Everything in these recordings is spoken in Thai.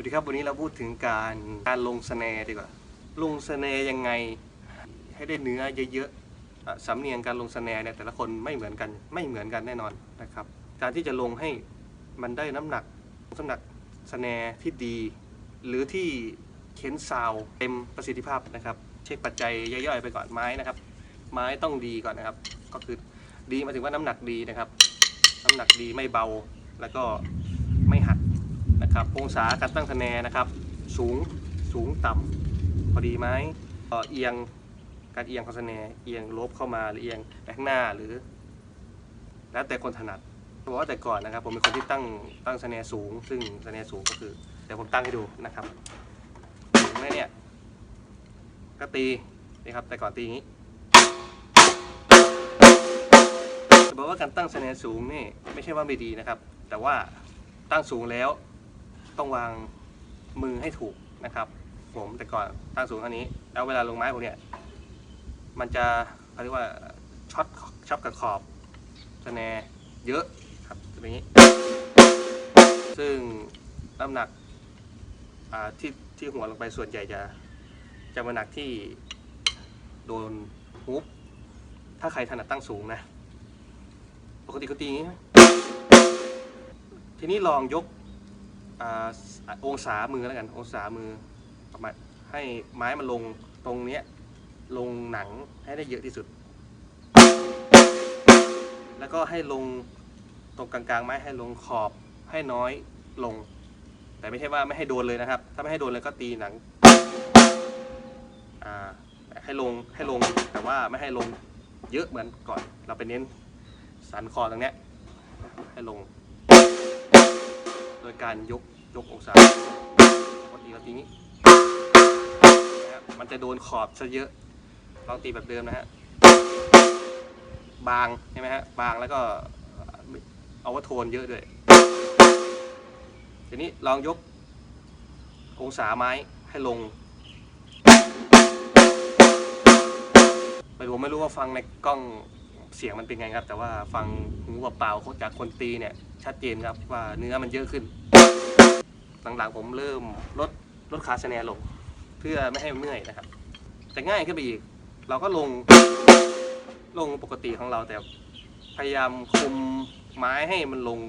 วัสดีครับ วันนี้เราพูดถึงการการลงสแนร์ดีกว่า ลงสแนร์ยังไงให้ได้เนื้อเยอะๆสำเนียงการลงสแนร์เนี่ยแต่ละคนไม่เหมือนกันไม่เหมือนกันแน่นอนนะครับ การที่จะลงให้มันได้น้ำหนักน้ำหนักสแนร์ที่ดี หรือที่เค้นซาวเต็มประสิทธิภาพนะครับ เช็คปัจจัยย่อยๆไปก่อนไม้นะครับ ไม้ต้องดีก่อนนะครับ ก็คือดีหมายถึงว่าน้ำหนักดีนะครับ น้ำหนักดีไม่เบาแล้วก็ นะครับองศาการตั้งคะแนนนะครับ สูงสูงต่ำพอดีไหมเอียงการเอียงของคะแนนเอียงลบเข้ามาหรือเอียงไปข้างหน้าหรือ แล้วแต่คนถนัดบอกว่าแต่ก่อนนะครับ ผมเป็นคนที่ตั้งตั้งสแนสูง ซึ่งสแนสูงก็คือเดี๋ยวผมตั้งให้ดูนะครับสูงแน่เนี่ยก็ตีนี่ครับแต่ก่อนตีอย่างนี้จะบอกว่าการตั้งคะแนนสูงนี่ไม่ใช่ว่าไม่ดีนะครับ แต่ว่าตั้งสูงแล้ว ต้องวางมือให้ถูกนะครับ ผมแต่ก่อนตั้งสูงเท่านี้ แล้วเวลาลงไม้ผมเนี่ย มันจะเขาเรียกว่าช็อตช็อตกับขอบคะแนนเยอะครับจะเป็นอย่างนี้ ซึ่งน้ำหนักอ่าที่ที่หัวลงไปส่วนใหญ่จะจะมาหนักที่โดนฮุบถ้าใครถนัดตั้งสูงนะ ปกติก็ตีอย่างนี้ ทีนี้ลองยก อองศามือแล้วกัน องศามือประมาณให้ไม้มันลงตรงเนี้ยลงหนังให้ได้เยอะที่สุด แล้วก็ให้ลงตรงกลางๆ ไม้ให้ลงขอบให้น้อยลง แต่ไม่ใช่ว่าไม่ให้โดนเลยนะครับ ถ้าไม่ให้โดนเลยก็ตีหนังให้ลงให้ลงแต่ว่าไม่ให้ลงเยอะเหมือนก่อน เราไปเน้นสันคอตรงเนี้ยให้ลง ยการยกยกองศาปกติเราตีนี้นะครับมันจะโดนขอบซะเยอะลองตีแบบเดิมนะฮะบางใช่ไหมฮะบางแล้วก็เอาว่าโทนเยอะด้วยทีนี้ลองยกองศาไม้ให้ลงไม่รู้ไม่รู้ว่าฟังในกล้องเสียงมันเป็นไงครับ แต่ว่าฟังหูเปล่าจากคนตีเนี่ย ชัดเจนครับว่าเนื้อมันเยอะขึ้น หลังๆผมเริ่มลดลดขาสแนนลง เพื่อไม่ให้มันเมื่อยนะครับ แต่ง่ายขึ้นไปอีก เราก็ลงลงปกติของเราแต่พยายามคุมไม้ให้มันลง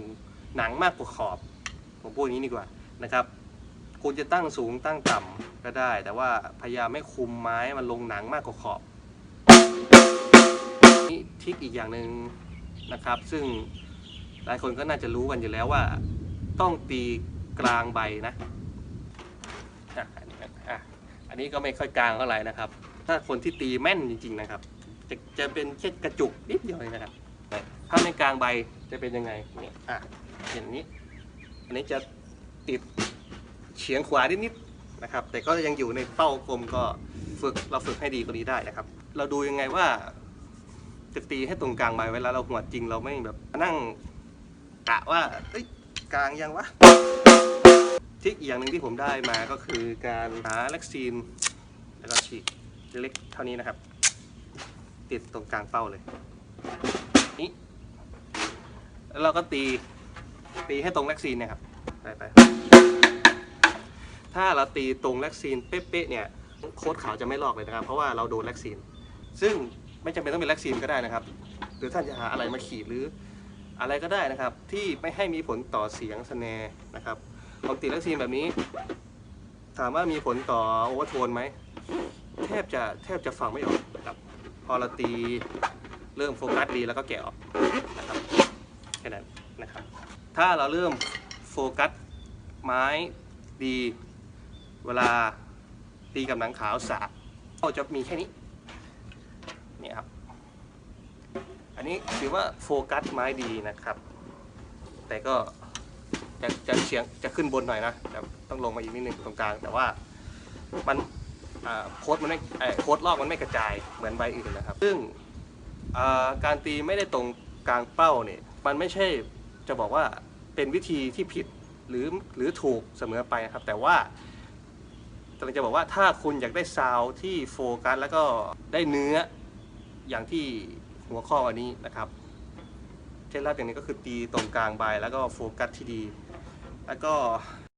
หนังมากกว่าขอบ ผมพูดอย่างนี้ดีกว่านะครับ คุณจะตั้งสูงตั้งต่ำก็ได้ แต่ว่าพยายามไม่คุมไม้มันลงหนังมากกว่าขอบนี่ทิกอีกอย่างหนึ่งนะครับ ซึ่งหลายคนก็น่าจะรู้กันอยู่แล้วว่า ต้องตี กลางใบนะอะอันนี้อะอันนี้ก็ไม่ค่อยกลางเท่าไหร่นะครับ ถ้าคนที่ตีแม่นจริงๆนะครับ จะจะเป็นแค่กระจุกนิดเดียวเองนะครับถ้าในกลางใบจะเป็นยังไงเนี่ยอะอย่างนี้ อันนี้จะติดเฉียงขวานิดๆนะครับ แต่ก็ยังอยู่ในเป้ากลมก็ฝึกเราฝึกให้ดีกว่านี้ได้นะครับ เราดูยังไงว่าจะตีให้ตรงกลางใบเวลาเราหัวจริงเราไม่แบบนั่งกะว่าเอ้ยกลางยังวะ ทริกอีกอย่างหนึ่งที่ผมได้มาก็คือการหาแล็กซีน แล้วก็ฉีกเล็กเท่านี้นะครับ ติดตรงกลางเป้าเลยนี่แล้วเราก็ตีตีให้ตรงแล็กซีนเนะครับไปไปถ้าเราตีตรงแล็กซีนเป๊ะๆเนี่ยโค้ดขาวจะไม่ลอกเลยนะครับ เพราะว่าเราโดนแล็กซีน ซึ่งไม่จำเป็นต้องเป็นแล็กซีนก็ได้นะครับ หรือท่านจะหาอะไรมาขีดหรืออะไรก็ได้นะครับ ที่ไม่ให้มีผลต่อเสียงสแนร์นะครับ ลองตีแล็กซีนแบบนี้ ถามว่ามีผลต่อโอเวอร์โทนไหมแทบจะแทบจะฟังไม่ออกนะครับ พอเราตีเริ่มโฟกัสดีแล้วก็แกะออกนะครับแค่นั้นนะครับ ถ้าเราเริ่มโฟกัสไม้ดี เวลาตีกับหนังขาวสาบก็จะมีแค่นี้นี่ครับ อันนี้ถือว่าโฟกัสไม้ดีนะครับ แต่ก็ จะจะเฉียงจะขึ้นบนหน่อยนะแต่ต้องลงมาอีกนิดนึงตรงกลาง แต่ว่ามันโค้ดมันไม่โค้ดลอกมันไม่กระจายเหมือนใบอื่นนะครับ ซึ่งการตีไม่ได้ตรงกลางเป้าเนี่ยมันไม่ใช่จะบอกว่าเป็นวิธีที่ผิดหรือหรือถูกเสมอไปนะครับ แต่ว่ากำลังจะบอกว่าถ้าคุณอยากได้ซาวที่โฟกัสแล้วก็ได้เนื้ออย่างที่หัวข้ออันนี้นะครับเคล็ดลับอย่างนี้ก็คือตีตรงกลางใบแล้วก็โฟกัสที่ดี แล้วก็